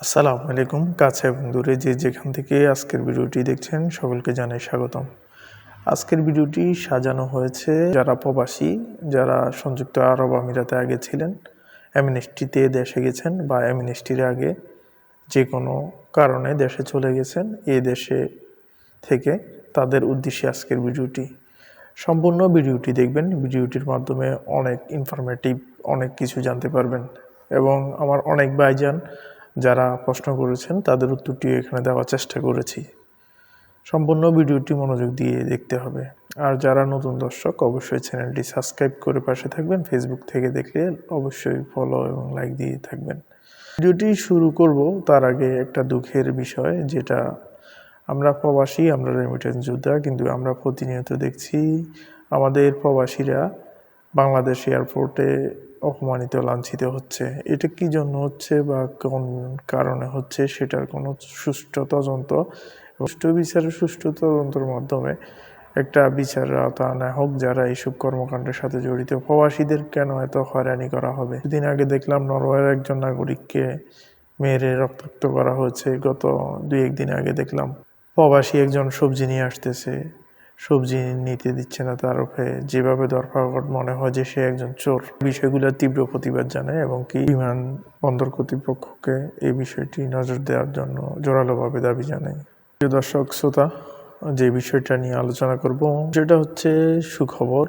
আসসালামু আলাইকুম, কাছে এবং দূরে যে যেখান থেকে আজকের ভিডিওটি দেখছেন সকলকে জানাই স্বাগতম। আজকের ভিডিওটি সাজানো হয়েছে যারা প্রবাসী, যারা সংযুক্ত আরব আমিরাতে আগে ছিলেন, অ্যামনেস্টিতে দেশে গেছেন বা অ্যামনেস্টির আগে যে কোনো কারণে দেশে চলে গেছেন এ দেশে থেকে তাদের উদ্দেশ্যে আজকের ভিডিওটি। সম্পূর্ণ ভিডিওটি দেখবেন, ভিডিওটির মাধ্যমে অনেক ইনফরমেটিভ অনেক কিছু জানতে পারবেন এবং আমার অনেক ভাইজান যারা প্রশ্ন করেছেন, তাদের উত্তরটি এখানে দেওয়ার চেষ্টা করেছি। সম্পূর্ণ ভিডিওটি মনোযোগ দিয়ে দেখতে হবে। আর যারা নতুন দর্শক, অবশ্যই চ্যানেলটি সাবস্ক্রাইব করে পাশে থাকবেন। ফেসবুক থেকে দেখলে অবশ্যই ফলো এবং লাইক দিয়ে থাকবেন। ভিডিওটি শুরু করব তার আগে একটা দুঃখের বিষয়, যেটা আমরা প্রবাসী, আমরা রেমিটেন্স যোদ্ধা, কিন্তু আমরা প্রতিনিয়ত দেখছি আমাদের প্রবাসীরা বাংলাদেশ এয়ারপোর্টে অপমানিত, লাঞ্ছিত হচ্ছে। এটা কি জন্য হচ্ছে বা কোন কারণে হচ্ছে সেটার কোনো সুষ্ঠু তদন্ত সুষ্ঠু বিচারের সুষ্ঠু তদন্তের মাধ্যমে একটা আওতা আনা হোক যারা এইসব কর্মকাণ্ডের সাথে জড়িত। প্রবাসীদের কেন এত হয়রানি করা হবে? দিন আগে দেখলাম নরওয়ের একজন নাগরিককে মেরে রক্তাক্ত করা হয়েছে। গত দুই একদিন আগে দেখলাম প্রবাসী একজন সবজি নিয়ে আসতেছে। সবজি নিতে দিচ্ছে না তার উপরে। যেভাবে দরকার মনে হয় যে সে একজন চোর। বিষয়গুলোর তীব্র প্রতিবাদ জানায় এবং কি বিমান বন্দর কর্তৃপক্ষকে এই বিষয়টি নজর দেওয়ার জন্য জোরালোভাবে দাবি জানায়। প্রিয় দর্শক, শ্রোতা, যে বিষয়টা নিয়ে আলোচনা করব যেটা হচ্ছে সুখবর।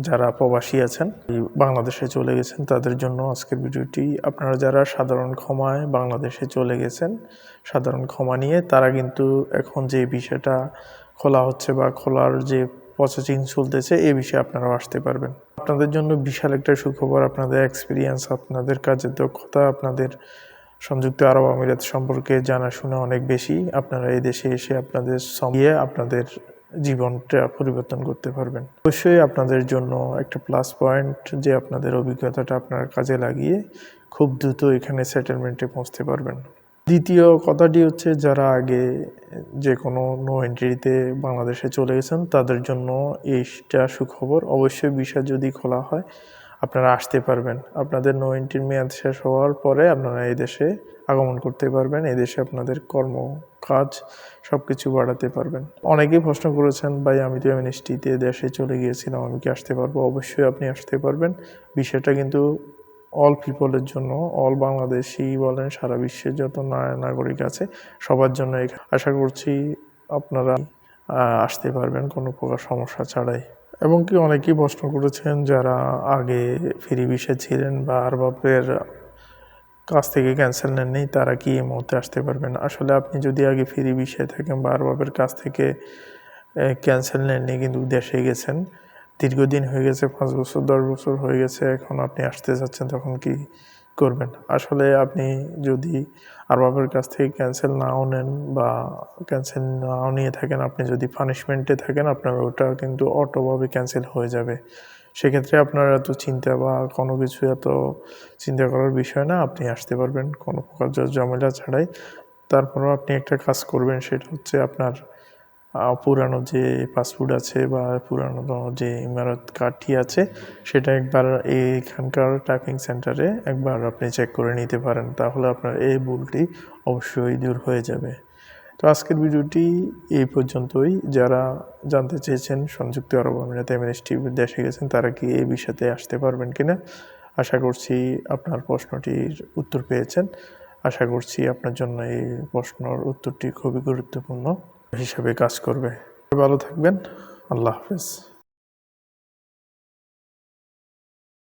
যারা প্রবাসী আছেন, বাংলাদেশে চলে গেছেন, তাদের জন্য আজকের ভিডিওটি। আপনারা যারা সাধারণ ক্ষমায় বাংলাদেশে চলে গেছেন, সাধারণ ক্ষমা নিয়ে, তারা কিন্তু এখন যে বিষয়টা খোলা হচ্ছে বা খোলার যে প্রসেসিং চলতেছে, এ বিষয়ে আপনারাও আসতে পারবেন। আপনাদের জন্য বিশাল একটা সুখবর, আপনাদের এক্সপিরিয়েন্স আপনাদের কাজের দক্ষতা, আপনাদের সংযুক্ত আরব আমিরাত সম্পর্কে জানাশোনা অনেক বেশি। আপনারা এই দেশে এসে আপনাদের সঙ্গে আপনাদের জীবনটা পরিবর্তন করতে পারবেন। অবশ্যই আপনাদের জন্য একটা প্লাস পয়েন্ট যে আপনাদের অভিজ্ঞতাটা আপনার কাজে লাগিয়ে খুব দ্রুত এখানে সেটেলমেন্টে পৌঁছতে পারবেন। দ্বিতীয় কথাটি হচ্ছে যারা আগে যে কোনো নো এন্ট্রিতে বাংলাদেশে চলে গেছেন, তাদের জন্য এইটা সুখবর। অবশ্যই বিষয় যদি খোলা হয়, আপনারা আসতে পারবেন। আপনাদের নো এন্ট্রির মেয়াদ শেষ হওয়ার পরে আপনারা এই দেশে আগমন করতে পারবেন, এই দেশে আপনাদের কর্ম কাজ সব কিছু বাড়াতে পারবেন। অনেকেই প্রশ্ন করেছেন, ভাই, আমি তো এমএনএসটিতে দেশে চলে গিয়েছিলাম, আমি কি আসতে পারব? অবশ্যই আপনি আসতে পারবেন। বিষয়টা কিন্তু অল পিপলের জন্য অল বাংলাদেশি বলেন, সারা বিশ্বের যত নাগরিক আছে, সবার জন্য আশা করছি আপনারা আসতে পারবেন, কোনো প্রকার সমস্যা ছাড়াই। এবং কি অনেকেই প্রশ্ন করেছেন যারা আগে ফ্রি বিষে ছিলেন বা আরবাবের কাছ থেকে ক্যান্সেল নেননি, তারা কি এই মুহূর্তে আসতে পারবেন? আসলে আপনি যদি আগে ফ্রি বিষয়ে থাকেন বা আরবাবের কাছ থেকে ক্যান্সেল নেননি, কিন্তু দেশে গেছেন দীর্ঘদিন হয়ে গেছে, পাঁচ বছর, দশ বছর হয়ে গেছে, এখন আপনি আসতে চাচ্ছেন তখন কি করবেন? আসলে আপনি যদি আরবাবের কাছ থেকে ক্যান্সেল নাও নেন বা ক্যান্সেল নাও নিয়ে থাকেন, আপনি যদি পানিশমেন্টে থাকেন, আপনার ওটা কিন্তু অটোভাবে ক্যান্সেল হয়ে যাবে। সেক্ষেত্রে আপনার এত চিন্তা বা কোনো কিছু এত চিন্তা করার বিষয় না, আপনি আসতে পারবেন কোনো প্রকার ঝামেলা ছাড়াই। তারপরেও আপনি একটা কাজ করবেন, সেটা হচ্ছে আপনার পুরানো যে পাসপোর্ট আছে বা পুরানো যে ইমারত কার্ডটি আছে, সেটা একবার এইখানকার টাইপিং সেন্টারে একবার আপনি চেক করে নিতে পারেন। তাহলে আপনার এই ভুলটি অবশ্যই দূর হয়ে যাবে। তো আজকের ভিডিওটি এই পর্যন্তই। যারা জানতে চেয়েছেন, সংযুক্ত আরব আমিরাত এমএনএসটি দেশে গেছেন, তারা কি এই বিষয়তে আসতে পারবেন কিনা? আশা করছি আপনার প্রশ্নটির উত্তর পেয়েছেন। আশা করছি আপনার জন্য এই প্রশ্নর উত্তরটি খুবই গুরুত্বপূর্ণ। হিসাবে কাজ করবে। ভালো থাকবেন। আল্লাহ হাফেজ।